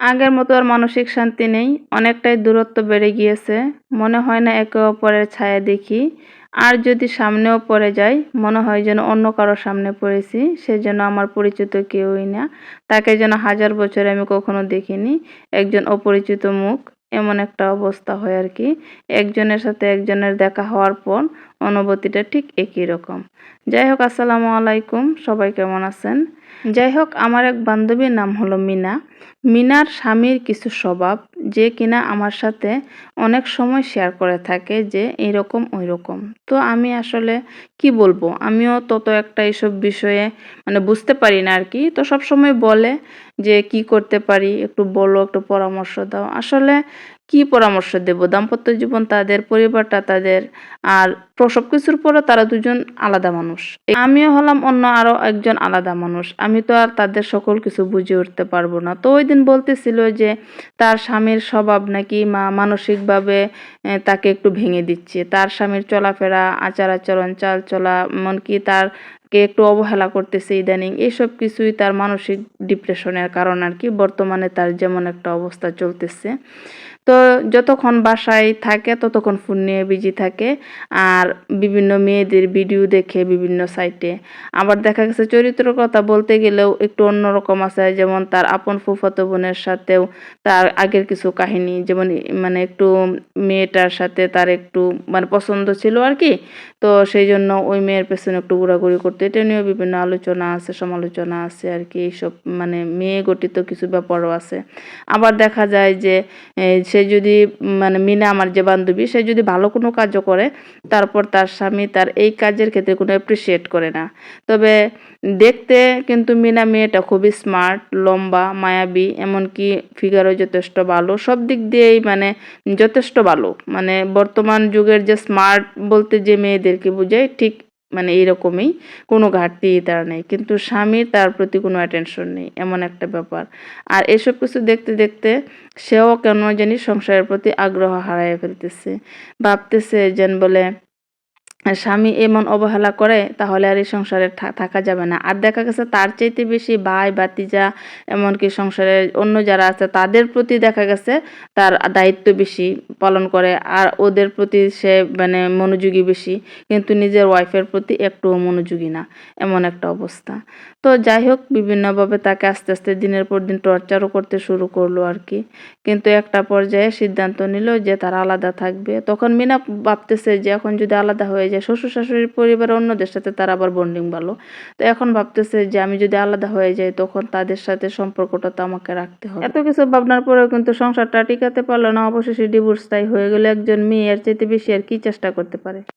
আগের মতো আর মানসিক শান্তি নেই। অনেকটাই দূরত্ব বেড়ে গিয়েছে। মনে হয় না একে অপরের ছায়া দেখি। আর যদি সামনেও পড়ে যাই, মনে হয় যেন অন্য কারও সামনে পড়েছি। সে যেন আমার পরিচিত কেউই না। তাকে যেন হাজার বছরে আমি কখনো দেখিনি। একজন অপরিচিত মুখ। এমন একটা অবস্থা হয় আর কি। একজনের সাথে একজনের দেখা হওয়ার পর অনুভূতিটা ঠিক একই রকম। যাই হোক, আসসালামু আলাইকুম। সবাই কেমন আছেন? যাই হোক, আমার এক বান্ধবীর নাম হলো মিনা। মিনার স্বামীর কিছু স্বভাব যে কিনা আমার সাথে অনেক সময় শেয়ার করে থাকে যে এইরকম ওই রকম তো আমি আসলে কি বলব? আমিও তত একটা এইসব বিষয়ে মানে বুঝতে পারি না আর কি তো সব সময় বলে যে কি করতে পারি? একটু বলো, একটু পরামর্শ দাও। আসলে কি পরামর্শ দেব? দাম্পত্য জীবন তাদের, পরিবারটা তাদের, আর সব কিছুর পরে তারা দুজন আলাদা মানুষ। আমিও হলাম অন্য আরও একজন আলাদা মানুষ। আমি তো আর তাদের সকল কিছু বুঝে উঠতে পারব না। তো ওই দিন বলতেছিল যে তার স্বামীর স্বভাব নাকি মা মানসিকভাবে তাকে একটু ভেঙে দিচ্ছে। তার স্বামীর চলাফেরা আচার আচরণ চালচলা এমনকি তার কে একটু অবহেলা করতেছে ইদানিং এইসব কিছুই তার মানসিক ডিপ্রেশনের কারণ আর কি। বর্তমানে তার যেমন একটা অবস্থা চলতেছে। তো যতক্ষণ বাসায় থাকে, ততক্ষণ ফোন নিয়ে বিজি থাকে। আর বিভিন্ন মেয়েদের ভিডিও দেখে বিভিন্ন সাইটে আবার দেখা গেছে চরিত্রের কথা বলতে গেলেও একটু অন্যরকম আছে। যেমন তার আপন ফুফাতো বোনের সাথেও তার আগের কিছু কাহিনী। যেমন মানে একটু মেয়েটার সাথে তার একটু মানে পছন্দ ছিল আর কি। তো সেই জন্য ওই মেয়ের পেছনে একটু ঘোরাঘুরি করতো এটা নিয়েও বিভিন্ন আলোচনা আছে, সমালোচনা আছে আর কি, এইসব মানে মেয়ে গঠিত কিছু ব্যাপারও আছে। আবার দেখা যায় যে সে যদি মানে মিনা আমার যে বান্ধবী, সে যদি ভালো কোনো কাজও করে, তারপর তার স্বামী তার এই কাজের ক্ষেত্রে কোনো অ্যাপ্রিসিয়েট করে না। তবে দেখতে কিন্তু মিনা মেয়েটা খুবই স্মার্ট লম্বা, মায়াবী, এমনকি ফিগারও যথেষ্ট ভালো, সব দিক দিয়েই মানে যথেষ্ট ভালো। মানে বর্তমান যুগের যে স্মার্ট বলতে যে মেয়েদেরকে বোঝায়, ঠিক মানে এইরকমই কোনো ঘাটতি তার নেই। কিন্তু স্বামীর তার প্রতি কোনো অ্যাটেনশন নেই, এমন একটা ব্যাপার। আর এসব কিছু দেখতে দেখতে সেও কেন জানি সংসারের প্রতি আগ্রহ হারাইয়া ফেলতেছে। ভাবতেছে যেন বলে স্বামী এমন অবহেলা করে, তাহলে আর এই সংসারে থাকা যাবে না। আর দেখা গেছে তার চাইতে বেশি ভাই বাতিজা এমনকি সংসারের অন্য যারা আছে, তাদের প্রতি দেখা গেছে তার দায়িত্ব বেশি পালন করে, আর ওদের প্রতি সে মানে মনোযোগী বেশি। কিন্তু নিজের ওয়াইফের প্রতি একটুও মনোযোগী না, এমন একটা অবস্থা। তো যাই হোক, বিভিন্নভাবে তাকে আস্তে আস্তে দিনের পর দিন টর্চারও করতে শুরু করল আর কি। কিন্তু একটা পর্যায়ে সিদ্ধান্ত নিল যে তারা আলাদা থাকবে। তখন মিনা ভাবতেছে যে এখন যদি আলাদা হয়ে যায় শ্বশুর শাশুড়ির পরিবার অন্যদের সাথে তার আবার বন্ডিং ভালো। তো এখন ভাবতেছে যে আমি যদি আলাদা হয়ে যাই, তখন তাদের সাথে সম্পর্কটা তো আমাকে রাখতে হবে। এত কিছু ভাবনার পরেও কিন্তু সংসারটা টিকাতে পারল না, অবশেষে ডিভোর্স তাই হয়ে গেলে একজন মেয়ে, এর চাইতে বেশি আর কি চেষ্টা করতে পারে?